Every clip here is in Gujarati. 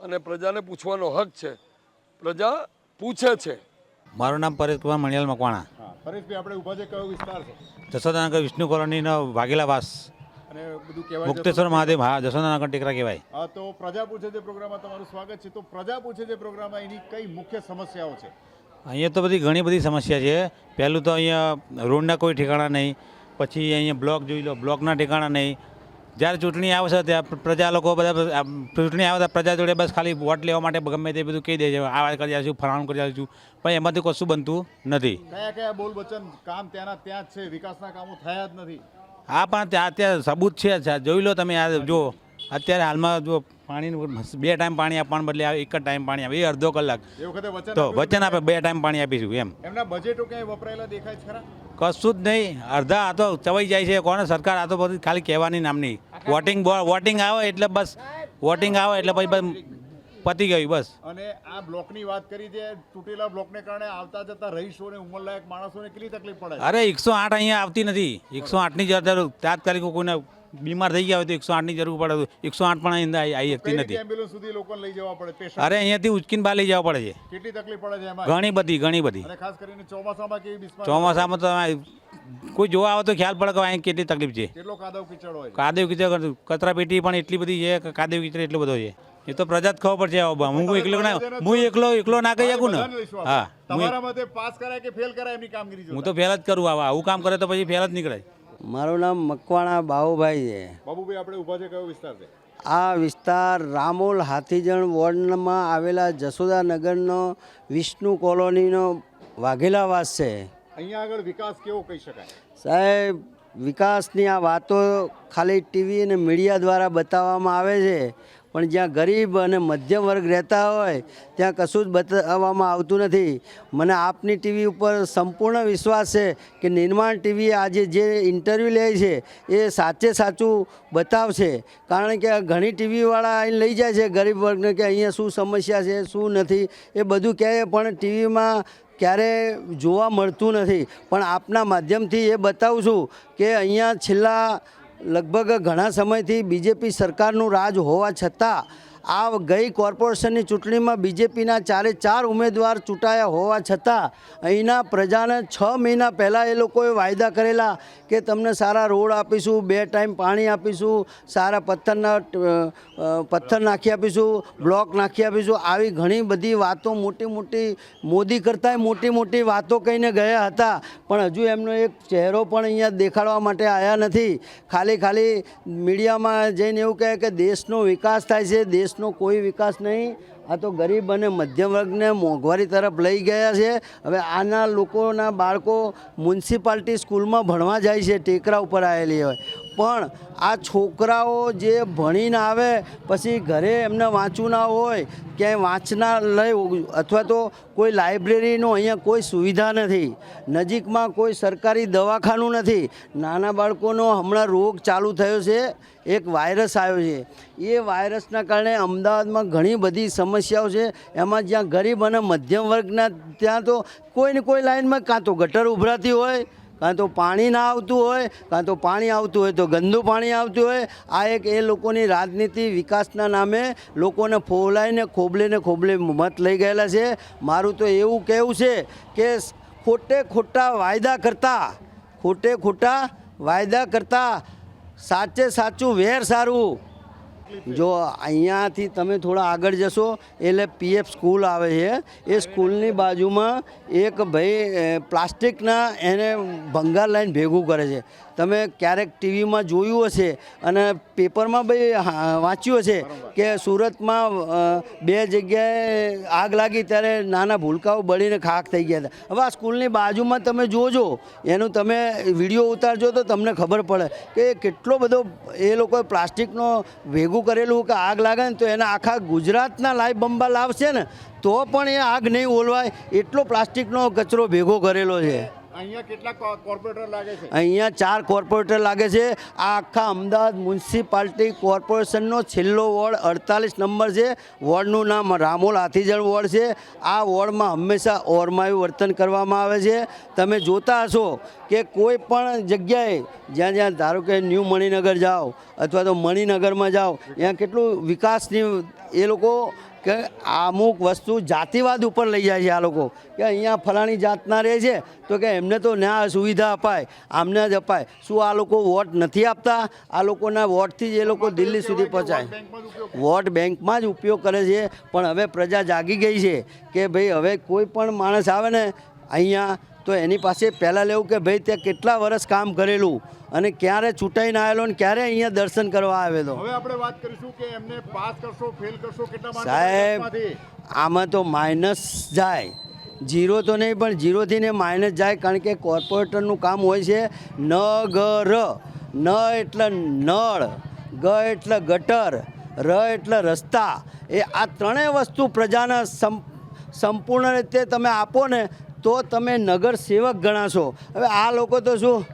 અને પ્રજાને પૂછવાનો હક છે. પ્રજા પૂછે છે. મારું નામ પરેશ કુમાર મણિયાલ મકવાણા. હા પરેશભાઈ આપણે ઊભા છે કયો વિસ્તાર છે? જશોદાનગર વિષ્ણુ કોલોનીનો વાઘેલા વાસ અને બધું કહેવાય મુક્તેશ્વર મહાદેવ હા જશોદાનગર ટેકરા કહેવાય. હા તો પ્રજા પૂછે છે પ્રોગ્રામમાં તમારું સ્વાગત છે. તો પ્રજા પૂછે છે પ્રોગ્રામમાં એની કઈ મુખ્ય સમસ્યાઓ છે? અહીંયા તો બધી ઘણી બધી સમસ્યા છે. પહેલું તો અહીંયા રોડના કોઈ ઠેકાણા નહીં. પછી અહીંયા બ્લોક જોઈ લો બ્લોકના ઠેકાણા નહીં. જ્યારે ચૂંટણી આવશે ત્યાં પ્રજા લોકો બધા ચૂંટણી આવે ત્યાં પ્રજા જોડે બસ ખાલી વોટ લેવા માટે ગમે તે બધું કહી દે છે આ વાત કરી આવીશું ફલાણું કરી આવીશું પણ એમાંથી કશું બનતું નથી. કયા કયા બોલ વચન કામ ત્યાંના ત્યાં જ છે વિકાસના કામો થયા જ નથી. હા પણ ત્યાં અત્યારે સબૂત છે. જોઈ લો તમે આ જો અત્યારે હાલમાં જો પાણીનું બે ટાઈમ પાણી આપવાને બદલે એક જ ટાઈમ પાણી આવે એ અડધો કલાક. તો વચન આપે બે ટાઈમ પાણી આપીશું એમ. એમના બજેટો ક્યાંય વપરાયેલા દેખાય છે ખરા? કશું જ નહીં. અડધા આ તો ચવાઈ જાય છે. કોને સરકાર આ તો બધી ખાલી કહેવાની નામની. વોટિંગ વોટિંગ આવે એટલે બસ વોટિંગ આવે એટલે પછી બસ પતી ગયું બસ. અને આ બ્લોકની વાત કરી છે તૂટેલા બ્લોકને કારણે આવતા જતા રહીશોને ઉંમરલાયક માણસોને કેટલી તકલીફ પડે? અરે એકસો આઠ અહીંયા આવતી નથી. એકસો આઠની જરૂર તાત્કાલિક કોઈને બીમાર થઈ ગયા હોય તો એકસો આઠની જરૂર પડે તો એકસો આઠ પણ અહીં આવી શકતી નથી. એમ્બ્યુલન્સ સુધી લોકોને લઈ જવા પડે પેશન્ટ અરે અહીંયાથી ઉચકીને બહાર લઈ જવા પડે છે. કેટલી તકલીફ પડે છે એમાં? ઘણી બધી ઘણી બધી. અને ખાસ કરીને ચોમાસામાં કેવી બિસ્માર ચોમાસામાં તો કોઈ જોવા આવે તો ખ્યાલ પડે કે અહીં કેટલી તકલીફ છે. કેટલો કાદવ કીચડ હોય કાદેવ કીચડ કચરા પેટી પણ એટલી બધી છે કે કાદવ કીચડ એટલો બધો છે. એ તો પ્રજા જ ખબર પડશે હું એકલો ના હું એકલો એકલો ના કહી શકું ને. હા હું તમારા મતે પાસ કરાય કે ફેલ કરાય એમની કામગીરી હું તો ફેલ જ કરું આવા. આવું કામ કરે તો પછી ફેલ જ નીકળે. મારું નામ મકવાણા બાહુભાઈ છે. બાબુભાઈ આપણે ઊભા છે કયો વિસ્તાર છે? આ વિસ્તાર રામોલ હાથીજણ વોર્ડમાં આવેલા જસોદાનગરનો વિષ્ણુ કોલોનીનો વાઘેલાવાસ છે. અહીંયા આગળ વિકાસ કેવો કહી શકાય? સાહેબ વિકાસની આ વાતો ખાલી ટીવી અને મીડિયા દ્વારા બતાવવામાં આવે છે. પણ જ્યાં ગરીબ અને મધ્યમ વર્ગ રહેતા હોય, ત્યાં કશું જ બતાવવામાં આવતું નથી. મને આપની ટીવી ઉપર સંપૂર્ણ વિશ્વાસ છે કે નિર્માણ ટીવી આજે જે ઇન્ટરવ્યૂ લે છે, એ સાચે સાચું બતાવશે. કારણ કે ઘણી ટીવીવાળા અહીં લઈ જાય છે ગરીબ વર્ગને કે અહીંયા શું સમસ્યા છે, શું નથી, એ બધું કહે પણ ટીવીમાં ક્યારે જોવા મળતું નથી. પણ આપના માધ્યમથી એ બતાવું છું કે અહીંયા છેલ્લા લગભગ ઘણા સમયથી બીજેપી સરકારનું રાજ હોવા છતાં આ ગઈ કોર્પોરેશનની ચૂંટણીમાં બીજેપીના ચારે ચાર ઉમેદવાર ચૂંટાયા હોવા છતાં અહીંના પ્રજાને છ મહિના પહેલાં એ લોકોએ વાયદા કરેલા કે તમને સારા રોડ આપીશું, બે ટાઈમ પાણી આપીશું, સારા પથ્થરના પથ્થર નાખી આપીશું, બ્લોક નાખી આપીશું, આવી ઘણી બધી વાતો મોટી મોટી મોદી કરતાંય મોટી મોટી વાતો કહીને ગયા હતા. પણ હજુ એમનો એક ચહેરો પણ અહીંયા દેખાડવા માટે આવ્યા નથી. ખાલી ખાલી મીડિયામાં જઈને એવું કહે કે દેશનો વિકાસ થાય છે દેશનો કોઈ વિકાસ નહીં. આ તો ગરીબ અને મધ્યમ વર્ગને મોંઘવારી તરફ લઈ ગયા છે. હવે આના લોકોના બાળકો મ્યુનિસિપાલિટી સ્કૂલમાં ભણવા જાય છે, ટેકરા ઉપર આવેલી હોય. પણ આ છોકરાઓ જે ભણીને આવે, પછી ઘરે એમને વાંચવું ના હોય, ક્યાંય વાંચનાલય અથવા તો કોઈ લાઇબ્રેરીનો અહીંયા કોઈ સુવિધા નથી, નજીકમાં કોઈ સરકારી દવાખાનું નથી. નાના બાળકોનો હમણાં રોગ ચાલુ થયો છે, એક વાયરસ આવ્યો છે. એ વાયરસના કારણે અમદાવાદમાં ઘણી બધી સમસ્યાઓ છે. એમાં જ્યાં ગરીબ અને મધ્યમ વર્ગના ત્યાં તો કોઈ ને કોઈ લાઇનમાં કાં તો ગટર ઉભરાતી હોય કાં તો પાણી ના આવતું હોય, કાં તો પાણી આવતું હોય તો ગંદુ પાણી આવતું હોય. આ એક એ લોકોની રાજનીતિ વિકાસના નામે લોકોને ફોલાઈને ખોબલીને ખોબલી મત લઈ ગયેલા છે. મારું તો એવું કહેવું છે કે ખોટે ખોટા વાયદા કરતા, ખોટે ખોટા વાયદા કરતા સાચે સાચું વેર સારું. જો અહીંયાથી તમે થોડા આગળ જશો, એટલે પીએફ સ્કૂલ આવે છે. એ સ્કૂલની બાજુમાં એક ભાઈ પ્લાસ્ટિકના એને ભંગાર લાઈન ભેગું કરે છે. તમે ક્યારેક ટીવીમાં જોયું હશે અને પેપરમાં ભાઈ વાંચ્યું હશે કે સુરતમાં બે જગ્યાએ આગ લાગી ત્યારે નાના ભૂલકાઓ બળીને ખાક થઈ ગયા હતા. હવે આ સ્કૂલની બાજુમાં તમે જોજો, એનું તમે વીડિયો ઉતારજો તો તમને ખબર પડે કે કેટલો બધો એ લોકોએ પ્લાસ્ટિકનો ભેગું કરેલું કે આગ લાગે ને તો એના આખા ગુજરાતના લાઈવ બંબા લાવશે ને, તો પણ એ આગ નહીં ઓલવાય. એટલો પ્લાસ્ટિકનો કચરો ભેગો કરેલો છે. અહીંયા કેટલા અહીંયા ચાર કોર્પોરેટર લાગે છે. આ આખા અમદાવાદ મ્યુનિસિપાલિટી કોર્પોરેશનનો છેલ્લો વોર્ડ અડતાલીસ નંબર છે. વોર્ડનું નામ રામોલ હાથીજણ વોર્ડ છે. આ વોર્ડમાં હંમેશા ઓરમાયું વર્તન કરવામાં આવે છે. તમે જોતા હશો કે કોઈ પણ જગ્યાએ જ્યાં જ્યાં ધારો કે ન્યૂ મણિનગર જાઓ અથવા તો મણિનગરમાં જાઓ, ત્યાં કેટલું વિકાસની એ લોકો કે અમુક વસ્તુ જાતિવાદ ઉપર લઈ જાય છે આ લોકો. કે અહીંયા ફલાણી જાતના રહે છે, તો કે એમને તો ના સુવિધા અપાય, આમને જ અપાય. શું આ લોકો વોટ નથી આપતા? આ લોકોના વોટથી જ એ લોકો દિલ્હી સુધી પહોંચાય. વોટ બેંકમાં જ ઉપયોગ કરે છે, પણ હવે પ્રજા જાગી ગઈ છે કે ભાઈ હવે કોઈ પણ માણસ આવે ને, અહીંયા તો એની પાસે પહેલાં લેવું કે ભાઈ ત્યાં કેટલા વર્ષ કામ કરેલું અને ક્યારે ચૂંટાઈને આવેલો ને ક્યારે અહીંયા દર્શન કરવા આવેલો. હવે આપણે વાત કરીશું કે એમને પાસ કરશો ફેલ કરશો કેટલા સાહેબ આમાં તો માઇનસ જાય. જીરો તો નહીં પણ જીરોથી ને માઇનસ જાય કારણ કે કોર્પોરેટરનું કામ હોય છે ન ગ ર. ન એટલે નળ ગ એટલે ગટર ર એટલે રસ્તા. એ આ ત્રણેય વસ્તુ પ્રજાના સંપૂર્ણ રીતે તમે આપો ને તો તમે નગર સેવક ગણાશો. હવે આ લોકો તો શું?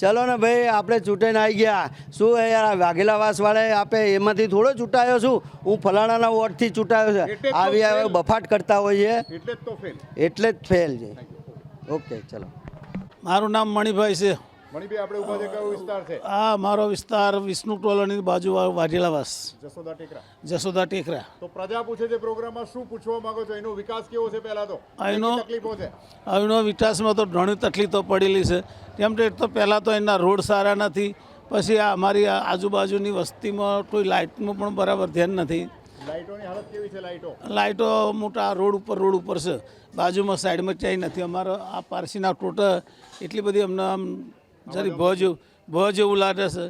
ચલો ને ભાઈ આપણે ચૂંટાઈને આવી ગયા. શું એ યાર આ વાઘેલાવાસ આપે એમાંથી થોડો ચૂંટાયો છું હું ફલાણાના વોર્ડથી ચૂંટાયો છે. આવી આવે બફાટ કરતા હોઈએ એટલે જ ફેલ એટલે જ ફેલ છે. ઓકે ચલો. મારું નામ મણિભાઈ છે. મણિભાઈ આપણે ઊભા છે કયો વિસ્તાર છે? આ મારો વિસ્તાર વિષ્ણુ ટોલની બાજુ વાઢેલાવાસ જસોદા ટેકરા. જસોદા ટેકરા. તો પ્રજા પૂછે છે પ્રોગ્રામમાં શું પૂછવા માંગો છો? એનો વિકાસ કેવો છે પહેલા તો? અહીંનો- તકલીફો છે? અહીંનો વિકાસમાં તો ઘણી તકલીફો પડેલી છે. કેમ કે તો પહેલાં તો એના રોડ સારા નથી. પછી આ અમારી આજુબાજુની વસ્તીમાં કોઈ લાઇટનું પણ બરાબર ધ્યાન નથી. લાઇટોની હાલત કેવી છે લાઇટો? લાઇટો મોટા રોડ ઉપર રોડ ઉપર છે. બાજુમાં સાઈડમાં ક્યાંય નથી. અમારો આ પારસીના ટોટ એટલી બધી અમને આમ જરી ભ જેવું ભ જેવું લાગે છે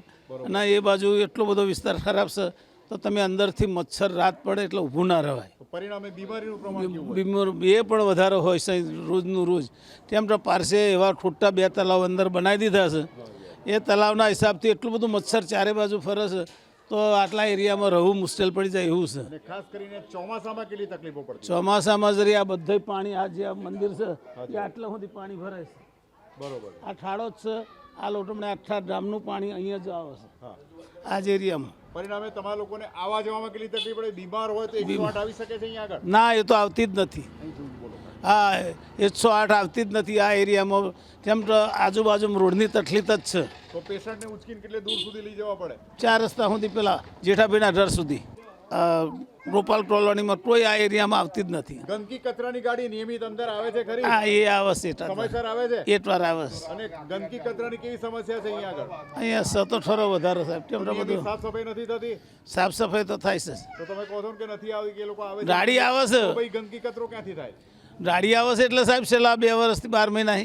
અને એ બાજુ એટલો બધો વિસ્તાર ખરાબ છે તો તમે અંદરથી મચ્છર રાત પડે એટલે ઊભું ના રહેવાય. પરિણામે બીમારીનું પ્રમાણ બીમાર એ પણ વધારે હોય છે રોજનું રોજ. તેમ તો પારસે એવા ખોટા બે તલાવ અંદર બનાવી દીધા છે. એ તલાવના હિસાબથી એટલું બધું મચ્છર ચારે બાજુ ફરે છે તો આટલા એરિયામાં રહેવું મુશ્કેલ પડી જાય એવું છે. ખાસ કરીને ચોમાસામાં કેટલી તકલીફો પડે ચોમાસામાં જરી આ બધે પાણી આ જે આ મંદિર છે એ આટલા સુધી પાણી ભરાય છે. બરોબર. આ ઠાળો જ છે આ લોટમણે આખા ગામનું પાણી અહીંયા જ આવે છે. આ જ એરિયામાં. પરિણામે તમારા લોકોને આવવા જવામાં કેટલી તકલીફ પડે? બીમાર હોય તો એકસો આઠ આવી શકે છે અહીંયા આગળ? ના એ તો આવતી જ નથી. હા એકસો આઠ આવતી જ નથી આ એરિયામાં. કેમ તો આજુબાજુમાં રોડની તકલીફ જ છે. તો પેશન્ટને ઉચકીને કેટલે દૂર સુધી લઈ જવા પડે? ચાર રસ્તા સુધી પેલા જેઠાભાઈના ઘર સુધી. ગોપાલ કોલોનીમાં કોઈ આ એરિયામાં આવતી જ નથી. ગંદકી કચરાની ગાડી નિયમિત અંદર આવે છે ખરી? હા એ આવે છે સમયસર આવે છે? એક વાર આવે છે. અને ગંદકી કચરાની કેવી સમસ્યા છે અહીંયા આગળ? અહીંયા સતત ફરો વધારે સાહેબ કેમ બધું? સાફ સફાઈ નથી થતી? સાફ સફાઈ તો થાય છે. તો તમે કહો છો કે નથી આવી કે લોકો આવે ગાડી આવે છે. ભાઈ ગંદકી કચરો ક્યાંથી થાય? ગાડી આવે છે એટલે સાહેબ છેલ્લા બે વર્ષથી બાર મહિના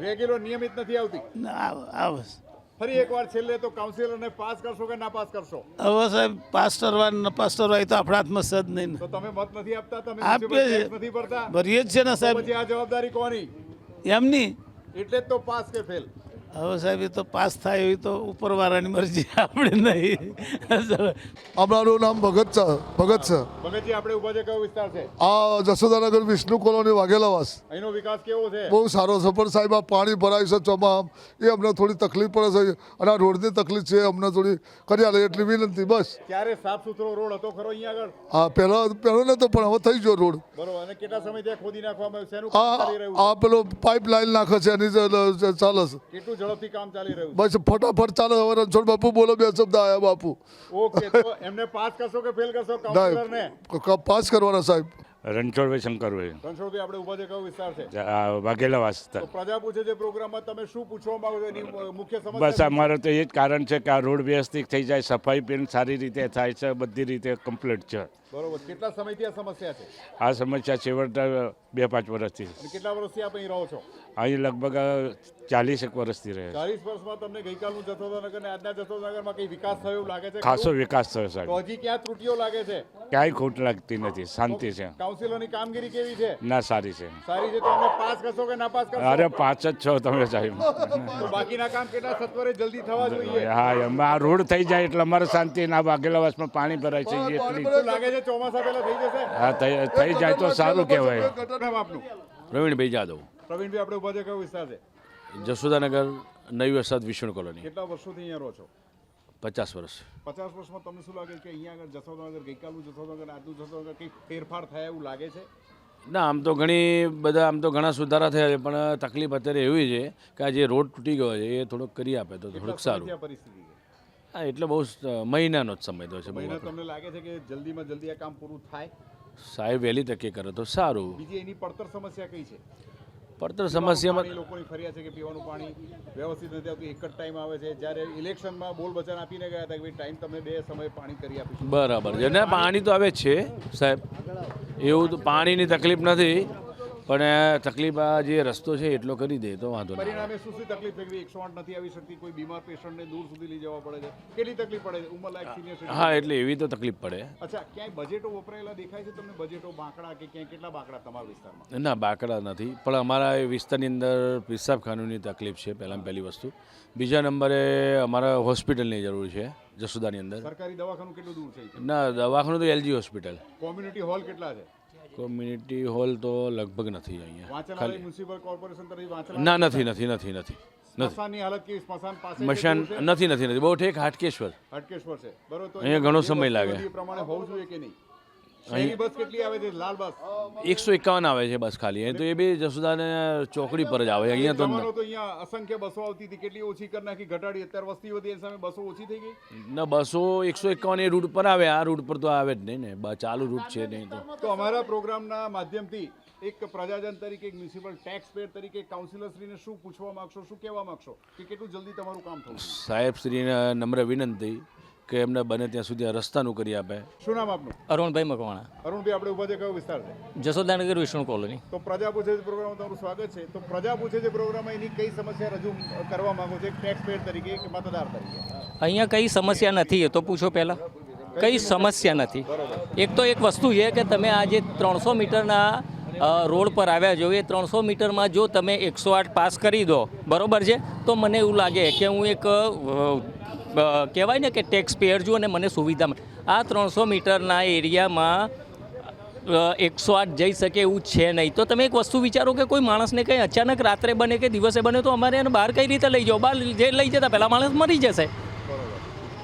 રેગ્યુલર નિયમિત નથી આવતી? આવે આવે છે. ફરી એકવાર છેલ્લે તો કાઉન્સિલરને પાસ કરશો કે ના પાસ કરશો? હવે સાહેબ પાસ કરવા ન પાસ કરવા એ તો આપણા હાથમાં સદ નહીં તો તમે મત નથી આપતા? તમે આપીએ છીએ. નથી ભરતા? ભરીએ જ છે ને સાહેબ. પછી આ જવાબદારી કોની? એમની. એટલે જ તો પાસ કે ફેલ હવે સાહેબ એ તો પાસ થાય એવી તો ઉપરવાળાની મરજી આપણે નહીં. અમારું નામ ભગત છે ભગત છે. ભગતજી આપણે ઊભા છે કયો વિસ્તાર છે? આ જસોદાનગર વિષ્ણુ કોલોની વાઘેલાવાસ. અહીંનો વિકાસ કેવો છે? બહુ સારો છે પણ સાહેબ આ પાણી ભરાય છે ચોમામ એ અમને થોડી તકલીફ પડે છે અને આ રોડની તકલીફ છે અમને થોડી કરી આલે એટલી વિનંતી બસ. ક્યારે સાફ સુથરો રોડ હતો ખરો અહીંયા આગળ? હા પહેલો પહેલો નતો પણ હવે થઈ ગયો રોડ. બરોબર અને કેટલા સમય ત્યાં ખોદી નાખવામાં આવ્યું છે? કામ આ પેલો પાઇપ લાઈન નાખે છે એની ચાલે છે. કેટલું ઝડપથી કામ ચાલી રહ્યું બસ ફટાફટ ચાલે હવે રણછોડ બાપુ બોલો બે શબ્દ આયા બાપુ. ઓકે તો એમને પાસ કરશો કે ફેલ કરશો? કાઉન્સિલરને? પાસ કરવાના સાહેબ. રણછોડભાઈ શંકરભાઈ. રણછોડભાઈ આપણે ઊભા છે કયો વિસ્તાર છે? વાઘેલા વાસ પ્રજા પૂછે છે પ્રોગ્રામમાં તમે શું પૂછવા માંગો છો? એની મુખ્ય મુખ્ય બસ સમસ્યા અમારે તો એ જ કારણ છે કે આ રોડ વ્યવસ્થિત થઈ જાય સફાઈ પણ સારી રીતે થાય છે બધી રીતે કમ્પ્લીટ છે. બરોબર. કેટલા સમયથી આ સમસ્યા છે? આ સમસ્યા છેવટે બે પાંચ વર્ષથી. અને કેટલા વર્ષથી આપ અહીં રહો છો? અહીં લગભગ ચાલીસ એક વર્ષથી રહે છે. ચાલીસ વર્ષમાં તમને ગઈકાલનું જથોદાનગર અને આજના જથોદાનગરમાં કઈ વિકાસ થયો એવું લાગે છે? ખાસો વિકાસ થયો તો સાહેબ હજી ક્યાં ત્રુટીઓ લાગે છે? ક્યાંય ખોટ લાગતી નથી. શાંતિ છે. કાઉન્સિલરની કામગીરી કેવી છે? ના સારી છે. સારી છે તો અમે પાસ કરશો કે ના પાસ કરશો? અરે પાંચ જ છો તમે સાહેબ. તો બાકીના કામ કેટલા સત્વરે જલ્દી થવા જોઈએ? હા એમાં આ રોડ થઈ જાય એટલે અમારે શાંતિ ના વાઘેલા વાસમાં પાણી ભરાય છે એટલી. શું લાગે છે ચોમાસા પહેલા થઈ જશે? હા થઈ જાય તો સારું કહેવાય. આપનું. પ્રવીણભાઈ જાદવ. પ્રવીણભાઈ આપણે ઊભા છે કયો વિસ્તાર છે? જસોદાનગર નવી વરસાદ વિષ્ણુ કોલોની. કેટલા વર્ષોથી અહીંયા રહો છો? પચાસ વર્ષ. પચાસ વર્ષમાં તમને શું લાગે કે અહીંયા આગળ જસોદાનગર ગઈકાલનું જસોદાનગર આજનું જસોદાનગર કંઈક ફેરફાર થયા એવું લાગે છે? ના આમ તો ઘણી બધા આમ તો ઘણા સુધારા થયા છે પણ તકલીફ અત્યારે એવી છે કે આ જે રોડ તૂટી ગયો છે એ થોડોક કરી આપે તો થોડુંક સારું. પરિસ્થિતિ એટલે બહુ મહિનાનો જ સમય તો છે મહિના તમને લાગે છે કે જલ્દીમાં જલ્દી આ કામ પૂરું થાય? સાહેબ વહેલી તકે કરે તો સારું. બીજી એની પડતર સમસ્યા કઈ છે? પડતર સમસ્યામાં લોકોની ફરિયાદ છે કે પીવાનું પાણી વ્યવસ્થિત નથી આવતું એક જ ટાઈમ આવે છે. જ્યારે ઇલેક્શનમાં બોલ બચાન આપીને ગયા હતા કે ટાઈમ તમે બે સમય પાણી કરી આપીશું બરાબર છે. ને પાણી તો આવે છે સાહેબ. એવું તો પાણીની તકલીફ નથી. પણ તકલીફ આ જે રસ્તો છે એટલો કરી દે તો વાંધો નહીં પરિણામે શું શું તકલીફ થઈ એકસો આઠ નથી આવી શકતી કોઈ બીમાર પેશન્ટને દૂર સુધી લઈ જવા પડે છે. કેટલી તકલીફ પડે છે? ઉંમરલાયક સિનિયર હા એટલે એવી તો તકલીફ પડે. અચ્છા ક્યાંય બજેટો વપરાયેલા દેખાય છે તમને? બજેટો બાંકડા કે ક્યાંય કેટલા બાંકડા તમારા વિસ્તારમાં? ના બાંકડા નથી. પણ અમારા એ વિસ્તારની અંદર પેશાબખાનુની તકલીફ છે પહેલાં પહેલી વસ્તુ. બીજા નંબરે અમારા હોસ્પિટલની જરૂર છે જસુદાની અંદર. સરકારી દવાખાનું કેટલું દૂર છે? ના દવાખાનું તો એલજી હોસ્પિટલ. કોમ્યુનિટી હોલ કેટલા છે? કોમ્યુનિટી હોલ તો લગભગ નથી અહીંયા. ખાલી મ્યુનિસિપલ કોર્પોરેશન તરફથી ના નથી. નથી નથી નથી સ્મશાન મશાન નથી નથી નથી. બહુ ઠેક હાટકેશ્વર. હાટકેશ્વર છે. બરોબર અહીંયા ઘણો સમય લાગે. પ્રમાણે હોવું જોઈએ કે નહીં? બસ કેટલી આવે છે? લાલ બસ. એકસો એકાવન આવે છે બસ ખાલી. તો એ બી જસુદાને ચોકડી પર જ આવે અહીંયા તો અહીંયા અસંખ્ય બસો આવતી હતી. કેટલી ઓછી કરી નાખી? ઘટાડી. અત્યારે વસ્તી વધી એની સામે બસો ઓછી થઈ ગઈ. ના બસો એકસો એકાવન એ રૂટ પર આવે. આ રૂટ પર તો આવે જ નહીં ને. ચાલુ રૂટ છે નહીં તો. તો અમારા પ્રોગ્રામના માધ્યમથી એક પ્રજાજન તરીકે એક મ્યુનિસિપલ ટેક્સ પેડ તરીકે કાઉન્સિલરશ્રીને શું પૂછવા માંગશો શું કહેવા માંગશો? કે કેટલું જલ્દી તમારું કામ થશે જોઈએ? સાહેબ શ્રીને નમ્ર વિનંતી. કે એમને બને ત્યાં સુધી આ રસ્તાનું કરી આપે. શું નામ આપનું? અરુણભાઈ મકવાણા. અરુણભાઈ આપણે ઊભા છે કયો વિસ્તાર છે? જસોદાનગર વિષ્ણુ કોલોની. તો પ્રજા પૂછે છે પ્રોગ્રામમાં તમારું સ્વાગત છે. તો પ્રજા પૂછે છે પ્રોગ્રામમાં એની કઈ સમસ્યા રજૂ કરવા માંગો છો? ટેક્સ પેડ તરીકે કે મતદાર તરીકે? અહીંયા કઈ સમસ્યા નથી એ તો પૂછો પહેલાં. કઈ સમસ્યા નથી. એક તો એક વસ્તુ છે કે તમે આજે ત્રણસો મીટરના રોડ પર આવ્યા છો એ ત્રણસો મીટરમાં જો તમે એકસો આઠ પાસ કરી દો બરાબર છે? તો મને એવું લાગે કે હું એક કહેવાય ને કે ટેક્સ પેયર છું અને મને સુવિધા મળે. આ ત્રણસો મીટરના એરિયામાં એકસો આઠ જઈ શકે એવું છે નહીં. તો તમે એક વસ્તુ વિચારો કે કોઈ માણસને કંઈ અચાનક રાત્રે બને કે દિવસે બને તો અમારે એને બહાર કઈ રીતે લઈ જાઓ? બહાર જે લઈ જતા પહેલાં માણસ મરી જશે.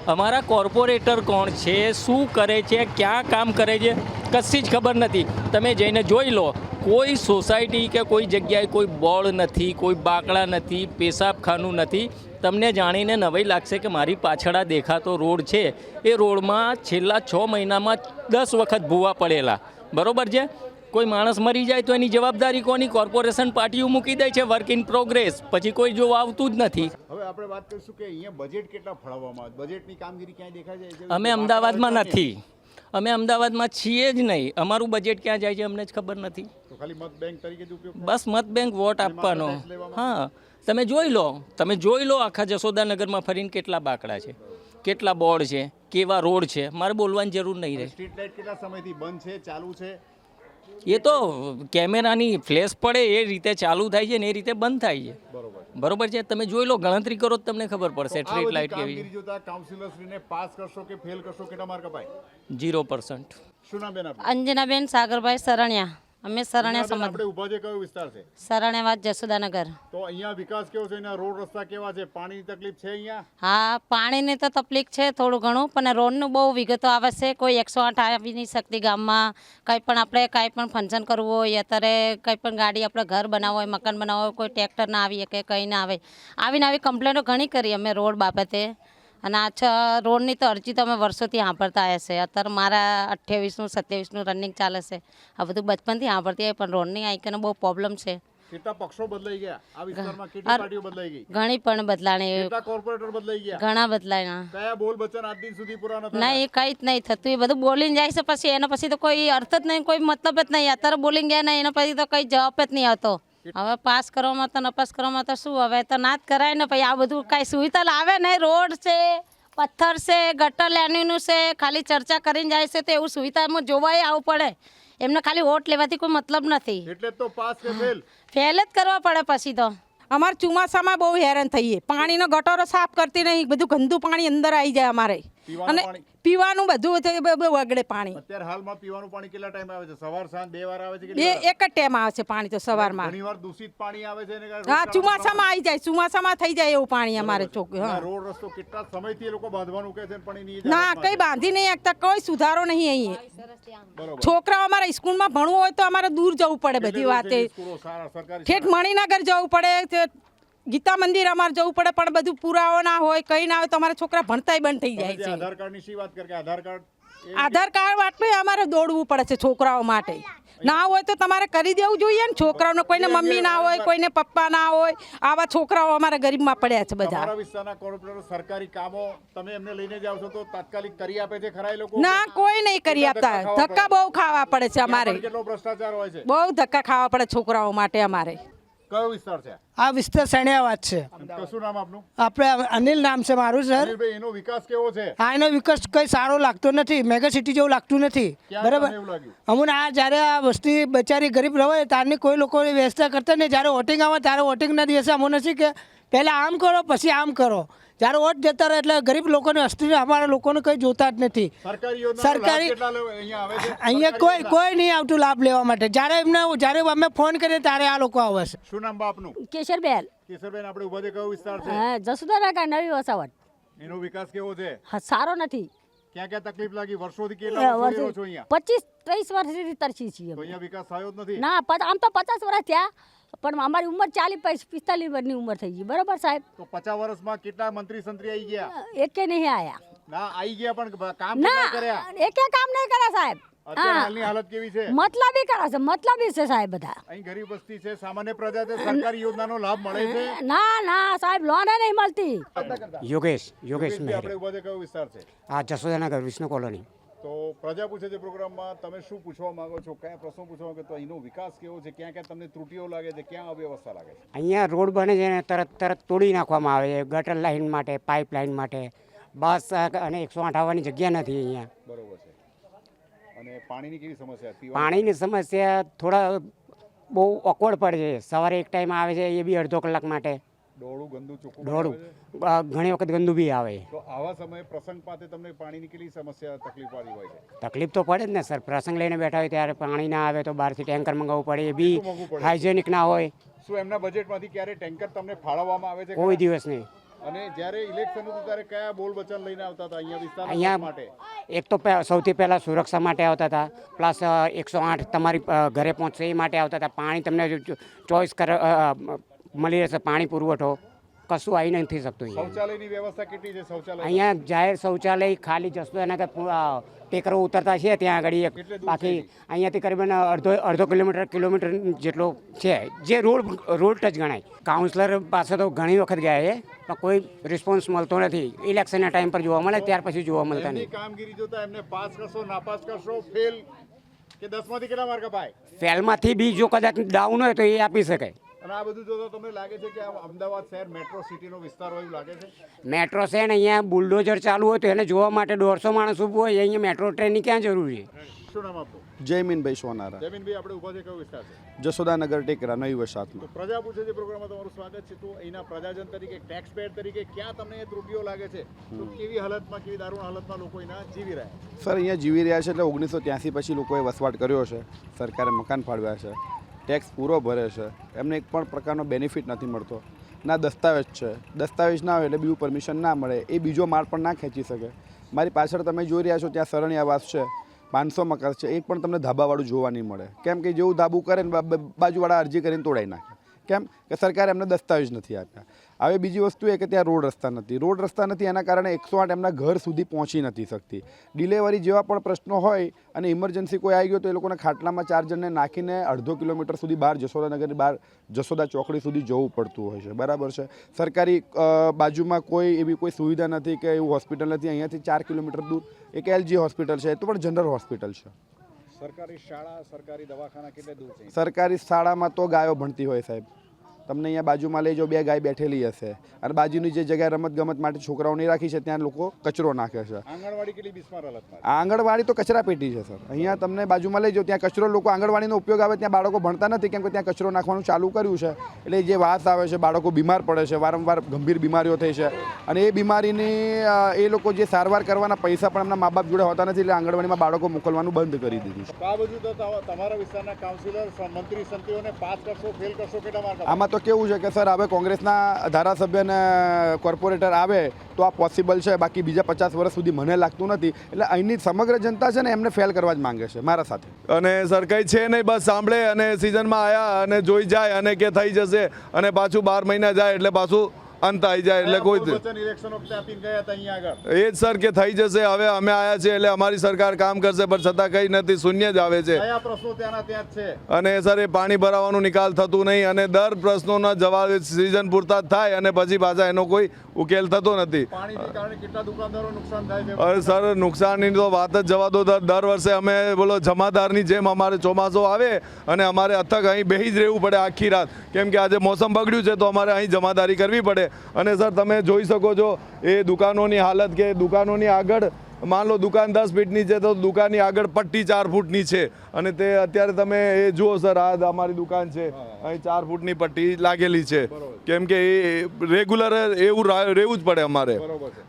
અમારા કોર્પોરેટર કોણ છે? શું કરે છે? ક્યાં કામ કરે છે? કશી જ ખબર નથી. તમે જઈને જોઈ લો. કોઈ સોસાયટી કે કોઈ જગ્યાએ કોઈ બોર્ડ નથી, કોઈ બાકડા નથી, પેશાબખાનું નથી. તમને જાણીને નવાઈ લાગશે કે મારી પાછળ આ દેખાતો રોડ છે. એ રોડમાં છેલ્લા છ મહિનામાં દસ વખત ભૂવા પડેલા. બરોબર છે? કોઈ માણસ મરી જાય તો એની જવાબદારી કોની? કોર્પોરેશન પાર્ટીઓ મૂકી દે છે વર્ક ઇન પ્રોગ્રેસ પછી કોઈ જોવા આવતું જ નથી. હવે આપણે વાત કરીશું કે અહીંયા બજેટ કેટલા ફાળવવામાં આવે? બજેટની કામગીરી ક્યાં દેખાય છે? અમે અમદાવાદમાં નથી. અમે અમદાવાદમાં છીએ જ નહીં. અમારું બજેટ ક્યાં જાય છે અમને જ ખબર નથી. ખાલી મત બેંક તરીકે જ ઉપયોગ થાય? બસ મત બેંક વોટ આપવાનો. હા. તમે જોઈ લો તમે જોઈ લો આખા જશોદાનગરમાં ફરીને કેટલા બાકડા છે કેટલા બોર્ડ છે કેવા રોડ છે મારે બોલવાની જરૂર નહીં રહે. સ્ટ્રીટ લાઇટ કેટલા સમયથી બંધ છે ચાલુ છે? એ તો કેમેરાની ફ્લેશ પડે એ રીતે ચાલુ થાય છે ને એ રીતે બંધ થાય છે. બરોબર. બરોબર છે? તમે જોઈ લો ગણતરી કરો તો તમને ખબર પડશે સ્ટ્રીટ લાઇટ કેવી. કાઉન્સિલરશ્રીને પાસ કરશો કે ફેલ કરશો? કેટલા માર્ક અપાય? 0% શું નામ બેન? અંજનાબેન સાગરભાઈ સરણિયા અમે સરણિયા સમજ આપણે ઊભા છે કયો વિસ્તાર છે? સરણિયાવાદ જસુદાનગર. તો અહીંયા વિકાસ કેવો છે? એના રોડ રસ્તા કેવા છે? પાણીની તકલીફ છે અહીંયા? હા પાણીની તો તકલીફ છે થોડું ઘણું પણ રોડનું બહુ વિગતો આવે છે. કોઈ એકસો આઠ આવી નહીં શકતી ગામમાં. કંઈ પણ આપણે કાંઈ પણ ફંક્શન કરવું હોય અત્યારે કંઈ પણ ગાડી આપણે ઘર બનાવવું હોય મકાન બનાવવું હોય કોઈ ટ્રેક્ટર ના આવી શકે કંઈ ના આવે. આવીને આવી કમ્પ્લેનો ઘણી કરી અમે રોડ બાબતે. અને આ છ રોડની તો અરજી તો અમે વર્ષોથી સાંભળતા આવ્યા છે. અત્યારે મારા અઠ્યાવીસનું સત્યાવીસનું રનિંગ ચાલે છે. આ બધું બચપનથી સાંભળતી આવી પણ રોડની આઈકને બહુ પ્રોબ્લેમ છે. કેટલા પક્ષો બદલાઈ ગયા? આ વિસ્તારમાં કેટલી પાર્ટીઓ બદલાઈ ગઈ? ઘણી પણ બદલાણી. કેટલા કોર્પોરેટર બદલાઈ ગયા? ઘણા બદલાયા કયા બોલ વચન આજ દિન સુધી પૂરા ન ના એ કંઈ જ નહીં થતું. એ બધું બોલીને જાય છે પછી એના પછી તો કોઈ અર્થ જ નહીં કોઈ મતલબ જ નહીં. અત્યારે બોલીને ગયા નહીં એના પછી તો કંઈ જવાબ જ નહીં આવતો. હવે પાસ કરવામાં તો નપાસ કરવામાં તો શું? હવે તો ના જ કરાય ને પછી આ બધું કાંઈ સુવિધા લાવે ને રોડ છે પથ્થર છે ગટર લેનીનું છે ખાલી ચર્ચા કરીને જાય છે તો એવું સુવિધામાં જોવાય આવવું પડે. એમને ખાલી વોટ લેવાથી કોઈ મતલબ નથી. એટલે જ તો પાસ કે ફેલ. ફેલ જ કરવા પડે પછી તો. અમારે ચોમાસામાં બહુ હેરાન થઈએ. પાણીનો ગટરો સાફ કરતી નહીં. બધું ગંદુ પાણી અંદર આવી જાય અમારે. અને પીવાનું બધું બ- પાણી. અત્યારે હાલમાં પીવાનું પાણી કેટલા ટાઈમ આવે છે? સવાર સાંજ બે વાર આવે છે કે બે એક જ ટાઈમ આવે છે પાણી તો સવારમાં. ઘણી વાર દૂષિત પાણી આવે છે ને હા ચોમાસામાં આવી જાય ચોમાસામાં થઈ જાય એવું પાણી અમારે ચોક હા. રોડ રસ્તો કેટલા સમયથી એ લોકો બાંધવાનું કહે છે પણ એની ના કઈ બાંધી નહીં એકતા કોઈ સુધારો નહીં અહીં. છોકરાઓ અમારા સ્કૂલમાં ભણવું હોય તો અમારે દૂર જવું પડે બધી વાતે. ઠેઠ મણિનગર જવું પડે ગીતા મંદિર અમારે જવું પડે પણ બધું પુરાવો ના હોય કંઈ ના હોય તો અમારા છોકરા ભણતાય બંધ થઈ જાય છે. આધાર કાર્ડની શી વાત કરે આધાર કાર્ડ આધાર કાર્ડ માટે અમારે દોડવું પડે છે છોકરાઓ માટે. ના હોય તો તમારે કરી દેવું જોઈએ ને છોકરાઓને કોઈને મમ્મી ના હોય કોઈને પપ્પા ના હોય આવા છોકરાઓ અમારા ગરીબમાં પડ્યા છે બધા. વિસ્તારના કોર્પોરેટર સરકારી કામો તમે એમને લઈને જાવ છો તો તાત્કાલિક કરી આપે છે ખરા લોકો? ના કોઈ નહીં કરી આપતા. ધક્કા બહુ ખાવા પડે છે અમારે. કેટલો ભ્રષ્ટાચાર હોય છે? બહુ ધક્કા ખાવા પડે છોકરાઓ માટે અમારે. કયો વિસ્તાર છે? આ વિસ્તાર સણિયાવાદ છે. કશું નામ આપનું? આપણે અનિલ નામ છે મારું સર. અનિલભાઈ એનો વિકાસ કેવો છે? આ એનો વિકાસ કંઈ સારો લાગતો નથી. મેગા સિટી જેવું લાગતું નથી. ક્યાં બરાબર? તમને એવું લાગ્યું? અમને આ જ્યારે આ વસ્તી બચારી ગરીબ રહે ત્યારની કોઈ લોકો વ્યવસ્થા કરતા નહીં. જ્યારે વોટિંગ આવે ત્યારે વોટિંગના દિવસે અમને નથી કે પહેલાં આમ કરો પછી આમ કરો. જ્યારે વોટ જતા રહે એટલે ગરીબ લોકોને અસ્તિત્વ અમારા લોકોને કંઈ જોતા જ નથી. સરકારી અહીંયા આવે છે? અહીંયા સરકારી કોઈ કોઈ નહીં આવતું લાભ લેવા માટે. જ્યારે એમને જ્યારે અમે ફોન કરીએ ત્યારે આ લોકો આવે છે. શું નામ આપનું કેશરબેન. કેશરબેન આપણે ઊભા કયો વિસ્તાર છે. જસુદાનગર નવી વસાવટ. એનો વિકાસ કેવો છે? સારો નથી. ક્યાં ક્યાં તકલીફ લાગી? વર્ષોથી કેટલા વર્ષોથી છો અહીંયા? પચીસ ત્રીસ વર્ષથી તરસી છીએ અહીંયા વિકાસ થયો જ નથી? ના આમ તો પચાસ વર્ષ થયા. પણ અમારી ઉંમર ચાલીસ પિસ્તાલીસ વર્ષની ઉંમર થઈ ગઈ. બરોબર સાહેબ? તો પચાસ વર્ષમાં કેટલા મંત્રી સંત્રી આવી ગયા એકે નહીં આયા. ના આવી ગયા પણ કામ ના કર્યા? એકે કામ નહીં કર્યા સાહેબ. હાલની હાલત કેવી છે? મતલબી કરે છે મતલબી છે સાહેબ બધા. અહીં ગરીબ વસ્તી છે સામાન્ય પ્રજા છે સરકારી યોજનાનો લાભ મળે છે? ના ના સાહેબ લોન નહીં મળતી. યોગેશ યોગેશ આપણે ઊભા છે કયો વિસ્તાર છે? આ જસોદાનગર વિષ્ણુ કોલોની. તો પ્રજા પૂછે છે પ્રોગ્રામમાં તમે શું પૂછવા માંગો છો? કયા પ્રશ્નો પૂછવા માંગો તો અહીંનો વિકાસ કેવો છે? ક્યાં ક્યાં તમને ત્રુટીઓ લાગે છે? ક્યાં અવ્યવસ્થા લાગે છે? અહીંયા રોડ બને છે ને તરત તરત તોડી નાખવામાં આવે છે. ગટર લાઇન માટે પાઇપ લાઇન માટે બસ અને એકસો આઠ આવવાની જગ્યા નથી અહીંયા. બરોબર છે. અને પાણીની કેવી સમસ્યા? પાણીની સમસ્યા થોડા બહુ ઓકવર્ડ પડે છે. સવારે એક ટાઈમ આવે છે એ બી અડધો કલાક માટે. ડોળું ગંદુ ચોખ્ખું છે? ઘણી વખત ગંદુ બી આવે. તો આવા સમયે પ્રસંગ પાતે તમને પાણીની કેટલી સમસ્યા તકલીફ વાળી હોય છે? તકલીફ તો પડે જ ને સર. પ્રસંગ લઈને બેઠા હોય ત્યારે પાણી ના આવે તો બહારથી ટેન્કર મંગાવવું પડે. એ બી? હાઇજેનિક ના હોય. શું એમના બજેટમાંથી ક્યારે ટેન્કર તમને ફાળવવામાં આવે છે? કોઈ દિવસ નહીં. અને જ્યારે ઇલેક્શન હતું ત્યારે કયા બોલ વચન લઈને આવતા હતા? અહીંયા વિસ્તાર અહીંયા માટે. એક તો સૌથી પહેલાં સુરક્ષા માટે આવતા હતા. પ્લસ એકસો આઠ તમારી ઘરે પહોંચશે એ માટે આવતા હતા. પાણી તમને ચોઈસ કર મળી રહેશે પાણી પુરવઠો કશું આવી નથી શકતું અહીંયા. શૌચાલયની વ્યવસ્થા કેટલી છે શૌચાલય અહીંયા જાહેર શૌચાલય ખાલી જશો એના કે ટેકરો ઉતરતા છે ત્યાં આગળ એક કેટલે દૂર બાકી અહીંયાથી કરીબન અડધો અડધો કિલોમીટર કિલોમીટર જેટલો છે. જે રોડ રોડ ટચ ગણાય. કાઉન્સલર પાસે તો ઘણી વખત ગયા છે પણ કોઈ રિસ્પોન્સ મળતો નથી. ઇલેક્શનના ટાઈમ પર જોવા મળે ત્યાર પછી જોવા મળતા એમની નહીં કામગીરી જોતા એમને પાસ કરશો નાપાસ કરશો ફેલ કે દસમાંથી કેટલા માર્ક અપાય? ફેલમાંથી બી જો કદાચ ડાઉન હોય તો એ આપી શકાય અને આ બધું જોતા તમને લાગે છે કે આ અમદાવાદ શહેર મેટ્રો સિટીનો વિસ્તાર હોય એવું લાગે છે? મેટ્રો છે ને અહીંયા બુલડોઝર ચાલુ હોય તો એને જોવા માટે દોઢસો માણસ ઊભું હોય અહીંયા મેટ્રો ટ્રેનની ક્યાં જરૂર છે? શું નામ આપો જયમીનભાઈ સોનારા. જયમીનભાઈ આપણે ઊભા છે કયો વિસ્તાર છે? જસોદાનગર ટેકરા નવી વસાતમાં પ્રજા પૂછે છે પ્રોગ્રામમાં તમારું સ્વાગત છે. તો અહીંના પ્રજાજન તરીકે ટેક્સ પેડ તરીકે ક્યાં તમને એ ત્રુટીઓ લાગે છે? તો કેવી હાલતમાં કેવી દારૂણ હાલતમાં લોકો એના જીવી રહ્યા છે? સર અહીંયા જીવી રહ્યા છે એટલે ઓગણીસો ત્યાંસી પછી લોકોએ વસવાટ કર્યો છે. સરકારે મકાન ફાળવ્યા છે. ટેક્સ પૂરો ભરે છે. એમને એક પણ પ્રકારનો બેનિફિટ નથી મળતો. ના દસ્તાવેજ છે. દસ્તાવેજ ના હોય એટલે બીજું પરમિશન ના મળે. એ બીજો માળ પણ ના ખેંચી શકે. મારી પાછળ તમે જોઈ રહ્યા છો ત્યાં સરણી આવાસ છે. પાંચસો મકાન છે. એ પણ તમને ધાબાવાળું જોવા નહીં મળે. કેમ કે જેવું ધાબુ કરે ને બાજુવાળા અરજી કરીને તોડાઈ નાખે. કેમ? કે સરકારે એમને દસ્તાવેજ નથી આપ્યા. હવે બીજી વસ્તુ એ કે ત્યાં રોડ રસ્તા નથી. રોડ રસ્તા નથી એના કારણે એકસો આઠ એમના ઘર સુધી પહોંચી નથી શકતી. ડિલેવરી જેવા પણ પ્રશ્નો હોય અને ઇમરજન્સી કોઈ આવી ગયો તો એ લોકોને ખાટલામાં ચાર જણને નાખીને અડધો કિલોમીટર સુધી બહાર જશોદાનગરની બહાર જશોદા ચોકડી સુધી જવું પડતું હોય છે. બરાબર છે? સરકારી બાજુમાં કોઈ એવી કોઈ સુવિધા નથી કે એવું હોસ્પિટલ નથી? અહીંયાથી ચાર કિલોમીટર દૂર એક એલજી હોસ્પિટલ છે. એ તો પણ જનરલ હોસ્પિટલ છે. સરકારી શાળા સરકારી દવાખાના કેટલે દૂર છે? સરકારી શાળામાં તો ગાયો ભણતી હોય સાહેબ. તમને અહીંયા બાજુમાં લઈ જાઓ બે ગાય બેઠેલી હશે. અને બાજુની જે જગ્યાએ રમત ગમત માટે છોકરાઓની રાખી છે ત્યાં લોકો કચરો નાખે છે. આંગણવાડી કેટલી બિસ્માર હાલતમાં આંગણવાડી તો કચરા પેટી છે સર. અહીંયા તમને બાજુમાં લઈ જાઓ ત્યાં કચરો લોકો આંગણવાડીનો ઉપયોગ આવે ત્યાં બાળકો ભણતા નથી કેમ કે ત્યાં કચરો નાખવાનું ચાલુ કર્યું છે. એટલે જે વાસ આવે છે બાળકો બીમાર પડે છે વારંવાર ગંભીર બીમારીઓ થઈ છે. અને એ બીમારીની એ લોકો જે સારવાર કરવાના પૈસા પણ એમના મા બાપ જોડે હોતા નથી એટલે આંગણવાડીમાં બાળકો મોકલવાનું બંધ કરી દીધું છે. આ બધું તો તમારા વિસ્તારના કાઉન્સિલર મંત્રી સંત્રીઓને પાસ કરશો ફેલ કરશો કેટલા માર્ક આમાં તો કેવું છે કે સર, હવે કોંગ્રેસના ધારાસભ્ય અને કોર્પોરેટર આવે તો આ પોસિબલ છે, બાકી બીજા પચાસ વર્ષ સુધી મને લાગતું નથી. એટલે અહીંની સમગ્ર જનતા છે ને એમને ફેલ કરવા જ માંગે છે, મારા સાથે. અને સર, કંઈ છે નહીં, બસ સાંભળે અને સિઝનમાં આવ્યા અને જોઈ જાય અને કે થઈ જશે અને પાછું બાર મહિના જાય એટલે પાછું અંત આવી જાય એટલે કોઈ એ જ સર કે થઈ જશે હવે અમે આવ્યા છીએ એટલે અમારી સરકાર કામ કરશે પણ છતાં કંઈ નથી શૂન્ય જ આવે છે. અને સર એ પાણી ભરાવાનું નિકાલ થતું નહીં અને દર પ્રશ્નોના જવાબ સિઝન પૂરતા જ થાય અને પછી પાછા એનો કોઈ ઉકેલ થતો નથી. અરે સર નુકસાનની તો વાત જ જવા દો દર દર વર્ષે અમે બોલો જમાદારની જેમ અમારે ચોમાસો આવે અને અમારે અથક અહીં બેહી જ રહેવું પડે આખી રાત. કેમ કે આજે મોસમ બગડ્યું છે તો અમારે અહીં જમાદારી કરવી પડે. અને સર તમે જોઈ શકો છો એ દુકાનોની હાલત કે દુકાનોની આગળ માન લો દુકાન દસ ફીટની છે તો દુકાનની આગળ પટ્ટી ચાર ફૂટની છે. અને તે અત્યારે તમે એ જુઓ સર આ અમારી દુકાન છે. અહીં ચાર ફૂટની પટ્ટી લાગેલી છે. કેમ કે એ રેગ્યુલર એવું રહેવું જ પડે અમારે.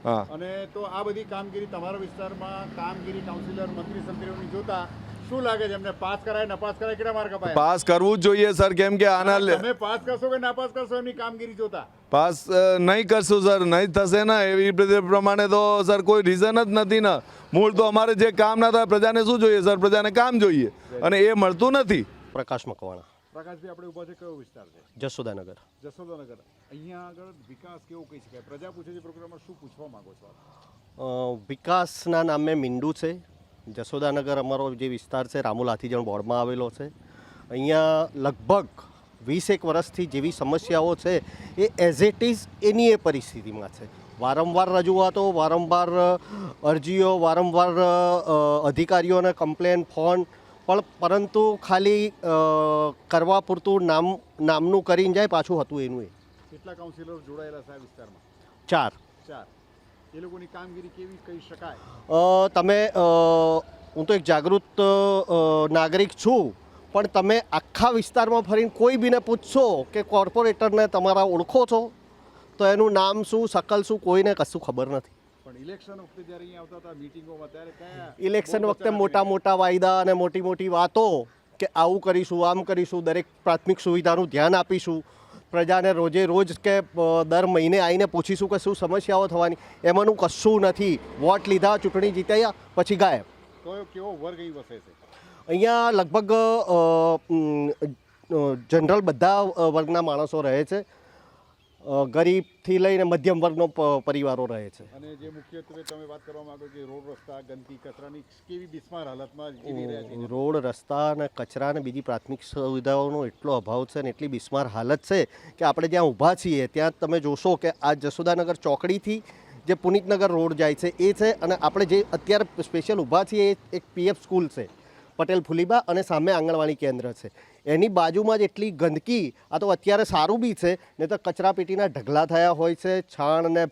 હા. અને તો આ બધી કામગીરી તમારા વિસ્તારમાં કામગીરી કાઉન્સિલર મંત્રી સંત્રીઓની જોતા શું લાગે છે? એમને પાસ કરાય નપાસ કરાય? કેટલા માર્ક અપાય? પાસ કરવું જ જોઈએ સર. કેમ કે આના લે- તમે પાસ કરશો કે નાપાસ કરશો એની કામગીરી જોતા? પાસ નહીં કરશું સર. નહીં થશે ને એવી રીતે પ્રમાણે તો સર કોઈ રીઝન જ નથી ને. મૂળ તો અમારે જે કામ ના થાય પ્રજાને શું જોઈએ સર? પ્રજાને કામ જોઈએ. અને એ મળતું નથી. પ્રકાશ મકવાણા. પ્રકાશભાઈ આપણે ઊભા છે કયો વિસ્તાર છે? જસોદાનગર જસોદાનગર અહીંયા આગળ વિકાસ કેવો કહી શકાય પ્રજા પૂછે છે પ્રોગ્રામમાં શું પૂછવા માંગો છો વિકાસના નામે મીંડું છે. જસોદાનગર અમારો જે વિસ્તાર છે રામુલાથી જણ બોર્ડમાં આવેલો છે. અહીંયા લગભગ વીસ એક વર્ષથી જેવી સમસ્યાઓ છે એ એઝ ઇટ ઇઝ એની એ પરિસ્થિતિમાં છે. વારંવાર રજૂઆતો વારંવાર અરજીઓ વારંવાર અધિકારીઓને કમ્પ્લેન ફોન પણ પરંતુ ખાલી કરવા પૂરતું નામ નામનું કરીને જાય પાછું હતું એનું એ. કેટલા કાઉન્સિલર જોડાયેલા છે આ વિસ્તારમાં? ચાર. ચાર. એ લોકોની કામગીરી કેવી કહી શકાય? તમે હું તો એક જાગૃત નાગરિક છું પણ તમે આખા વિસ્તારમાં ફરીને કોઈ બીને પૂછશો કે કોર્પોરેટરને તમારા ઓળખો છો તો એનું નામ શું શકલ શું કોઈને કશું ખબર નથી. ઇલેક્શન વખતે મોટા મોટા વાયદા અને મોટી મોટી વાતો કે આવું કરીશું આમ કરીશું દરેક પ્રાથમિક સુવિધાનું ધ્યાન આપીશું પ્રજાને રોજે રોજ કે દર મહિને આવીને પૂછીશું કે શું સમસ્યાઓ થવાની. એમાંનું કશું નથી. વોટ લીધા ચૂંટણી જીત્યા પછી ગાયબ. કયો કેવો વર્ગ અહીં વસે છે? અહીંયા લગભગ જનરલ બધા વર્ગના માણસો રહે છે. ગરીબથી લઈને મધ્યમ વર્ગનો પરિવારો રહે છે. અને જે મુખ્યત્વે તમે વાત કરવા માંગો કે રોડ રસ્તા ગંદકી કચરાની કેવી બિસ્માર હાલતમાં જીવી રહ્યા છે? રોડ રસ્તા અને કચરા અને બીજી પ્રાથમિક સુવિધાઓનો એટલો અભાવ છે અને એટલી બિસ્માર હાલત છે કે આપણે જ્યાં ઊભા છીએ ત્યાં તમે જોશો કે આ જસોદાનગર ચોકડીથી જે પુનિતનગર રોડ જાય છે એ છે અને આપણે જે અત્યારે સ્પેશિયલ ઊભા છીએ એ એક પીએફ સ્કૂલ છે. પટેલ ફુલીબા અને સામે આંગણવાડી કેન્દ્ર છે. એની બાજુમાં જ એટલી ગંદકી, આ તો અત્યારે સારું બી છે ને તો કચરાપેટીના ઢગલા થયા હોય છે, છાણ ને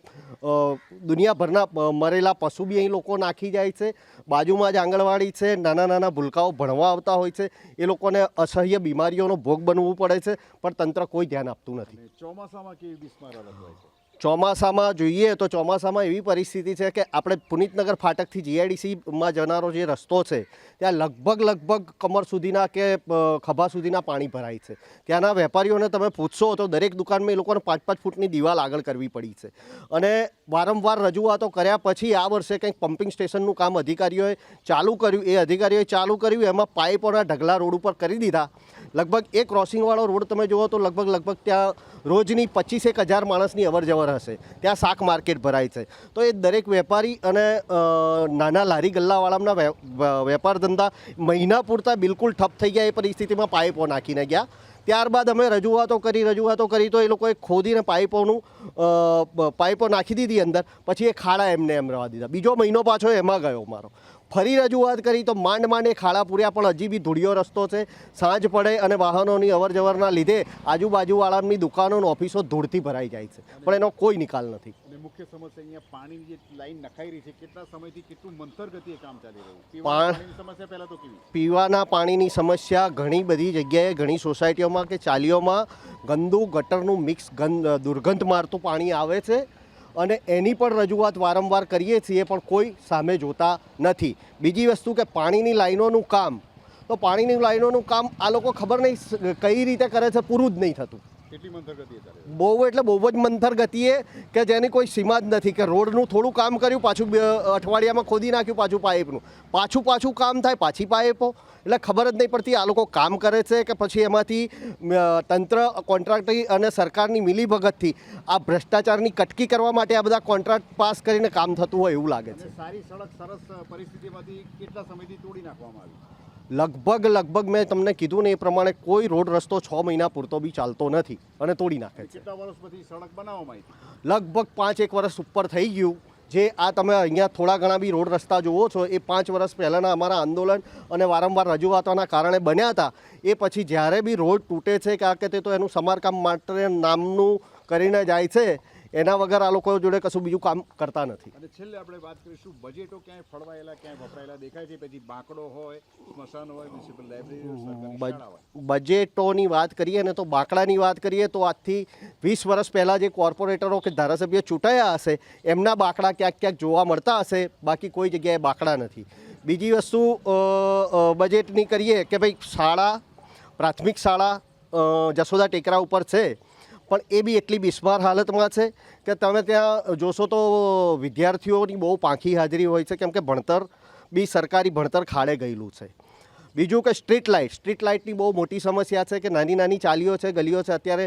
દુનિયાભરના મરેલા પશુ બી અહીં લોકો નાખી જાય છે. બાજુમાં જ આંગણવાડી છે, નાના નાના ભૂલકાઓ ભણવા આવતા હોય છે. એ લોકોને અસહ્ય બીમારીઓનો ભોગ બનવું પડે છે, પણ તંત્ર કોઈ ધ્યાન આપતું નથી. ચોમાસામાં કેવી બિસ્માર હોય છે? ચોમાસામાં જોઈએ તો ચોમાસામાં એવી પરિસ્થિતિ છે કે આપણે પુનિતનગર ફાટકથી જીઆઈડીસીમાં જનારો જે રસ્તો છે, ત્યાં લગભગ લગભગ કમર સુધીના કે ખભા સુધીના પાણી ભરાય છે. ત્યાંના વેપારીઓને તમે પૂછશો તો દરેક દુકાનમાં એ લોકોને પાંચ પાંચ ફૂટની દિવાલ આગળ કરવી પડી છે. અને વારંવાર રજૂઆતો કર્યા પછી આ વર્ષે કંઈક પમ્પિંગ સ્ટેશનનું કામ અધિકારીઓએ ચાલુ કર્યું. એ અધિકારીઓએ ચાલુ કર્યું, એમાં પાઇપોના ઢગલા રોડ ઉપર કરી દીધા. લગભગ એ ક્રોસિંગવાળો રોડ તમે જુઓ તો લગભગ લગભગ ત્યાં રોજની પચીસેક હજાર માણસની અવર જવર હશે. ત્યાં શાક માર્કેટ ભરાય છે. તો એ દરેક વેપારી અને નાના લારી ગલ્લાવાળાના વેપાર ધંધા મહિના પૂરતા બિલકુલ ઠપ થઈ ગયા એ પરિસ્થિતિમાં પાઇપો નાખીને ગયા. ત્યારબાદ અમે રજૂઆતો કરી રજૂઆતો કરી તો એ લોકોએ ખોદીને પાઇપોનું પાઇપો નાખી દીધી અંદર. પછી એ ખાડા એમને એમ રહેવા દીધા. બીજો મહિનો પાછો એમાં ગયો મારો. ફરી રજૂઆત કરી તો માંડ માંડ એ ખાડા પૂર્યા પણ હજી બી ધૂળિયો રસ્તો છે. સાંજ પડે અને વાહનોની અવર જવરના લીધે આજુબાજુવાળાની દુકાનો અને ઓફિસો ધૂળથી ભરાઈ જાય છે. પણ એનો કોઈ નિકાલ નથી. મુખ્ય સમસ્યા અહીંયા પાણીની જે લાઈન નખાઈ રહી છે કેટલા સમયથી કેટલું મંતર ગતિએ કામ ચાલી રહ્યું? સમસ્યા પહેલા તો કેવી? પીવાના પાણીની સમસ્યા ઘણી બધી જગ્યાએ ઘણી સોસાયટીઓમાં કે ચાલીઓમાં ગંદુ ગટરનું મિક્સ ગંદ દુર્ગંધ મારતું પાણી આવે છે. અને એની પણ રજૂઆત વારંવાર કરીએ છીએ, પણ કોઈ સામે જોતા નથી. બીજી વસ્તુ કે પાણીની લાઈનોનું કામ. તો પાણીની લાઈનોનું કામ આ લોકો ખબર નહીં કઈ રીતે કરે છે, પૂરું જ નહીં થતું. બહુ એટલે બહુ જ મંથર ગતિએ કે જેની કોઈ સીમા જ નથી કે રોડનું થોડું કામ કર્યું પાછું અઠવાડિયામાં ખોદી નાખ્યું પાછું પાઇપનું. પાછું પાછું કામ થાય પાછી પાઇપો. એટલે ખબર જ નહીં પડતી આ લોકો કામ કરે છે કે પછી એમાંથી તંત્ર કોન્ટ્રાક્ટરી અને સરકારની મિલીભગતથી આ ભ્રષ્ટાચારની કટકી કરવા માટે આ બધા કોન્ટ્રાક્ટ પાસ કરીને કામ થતું હોય એવું લાગે છે. સારી સડક સરસ પરિસ્થિતિમાંથી કેટલા સમયથી તોડી નાખવામાં આવી? લગભગ લગભગ મેં તમને કીધું ને એ પ્રમાણે કોઈ રોડ રસ્તો છ મહિના પૂરતો બી ચાલતો નથી અને તોડી નાખે છે? લગભગ પાંચ એક વર્ષ ઉપર થઈ ગયું. જે આ તમે અહીંયા થોડા ઘણા બી રોડ રસ્તા જુઓ છો એ પાંચ વર્ષ પહેલાંના અમારા આંદોલન અને વારંવાર રજૂઆતોના કારણે બન્યા હતા. એ પછી જ્યારે બી રોડ તૂટે છે કે આ કે તે તો એનું સમારકામ માટે નામનું કરીને જાય છે. એના વગર આ લોકો જોડે કશું બીજું કામ કરતા નથી. અને છેલ્લે આપણે વાત કરીશું બજેટો ક્યાંય ફળવાયેલા ક્યાંય વપરાયેલા દેખાય છે? પછી બાંકડો હોય સ્મશાન હોય મ્યુનિસિપલ લાઇબ્રેરી બજેટોની વાત કરીએ ને તો બાંકડાની વાત કરીએ તો આજથી વીસ વર્ષ પહેલાં જે કોર્પોરેટરો કે ધારાસભ્ય ચૂંટાયા હશે એમના બાંકડા ક્યાંક ક્યાંક જોવા મળતા હશે બાકી કોઈ જગ્યાએ બાંકડા નથી. બીજી વસ્તુ બજેટની કરીએ કે ભાઈ શાળા પ્રાથમિક શાળા જસોદા ટેકરા ઉપર છે. પણ એ બી એટલી બિસ્માર હાલતમાં છે કે તમે ત્યાં જોશો તો વિદ્યાર્થીઓની બહુ પાંખી હાજરી હોય છે કેમ કે ભણતર બી સરકારી ભણતર ખાડે ગયેલું છે. બીજું કે સ્ટ્રીટ લાઇટ, સ્ટ્રીટ લાઇટની બહુ મોટી સમસ્યા છે કે નાની નાની ચાલીઓ છે, ગલીઓ છે, અત્યારે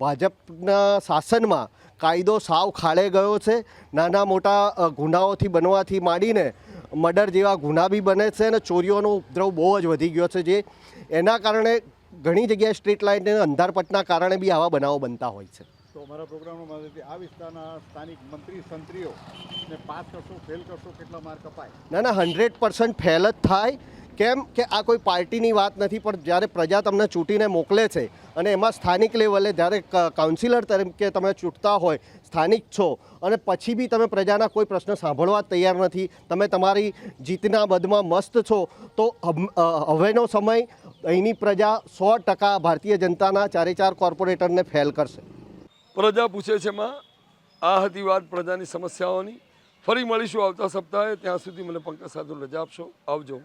ભાજપના શાસનમાં કાયદો સાવ ખાડે ગયો છે. નાના મોટા ગુનાઓથી બનવાથી માંડીને મર્ડર જેવા ગુના બી બને છે અને ચોરીઓનો ઉપદ્રવ બહુ જ વધી ગયો છે, જે એના કારણે ઘણી જગ્યાએ સ્ટ્રીટ લાઇટ અને અંધારપટના કારણે બી આવા બનાવો બનતા હોય છે. તો અમારા પ્રોગ્રામમાં માધ્યમથી આ વિસ્તારના સ્થાનિક મંત્રી સંત્રીઓ ને પાસ કરશો ફેલ કરશો, કેટલા માર્ક અપાય? ના ના, હંડ્રેડ પર્સન્ટ ફેલ જ થાય. કેમ કે આ કોઈ પાર્ટીની વાત નથી, પણ જ્યારે પ્રજા તમને ચૂંટીને મોકલે છે અને એમાં સ્થાનિક લેવલે જ્યારે કાઉન્સિલર તરીકે તમે ચૂંટતા હોય, સ્થાનિક છો, અને પછી બી તમે પ્રજાના કોઈ પ્રશ્ન સાંભળવા તૈયાર નથી, તમે તમારી જીતના બદમાં મસ્ત છો, તો હવેનો સમય અહીંની પ્રજા સો ટકા ભારતીય જનતાના ચારે ચાર કોર્પોરેટરને ફેલ કરશે. પ્રજા પૂછે છે, માં, આ હતી વાત પ્રજાની સમસ્યાઓની? ફરી મળીશું આવતા સપ્તાહે. ત્યાં સુધી મને પંકજ સાધુ રજા આપશો. આવજો.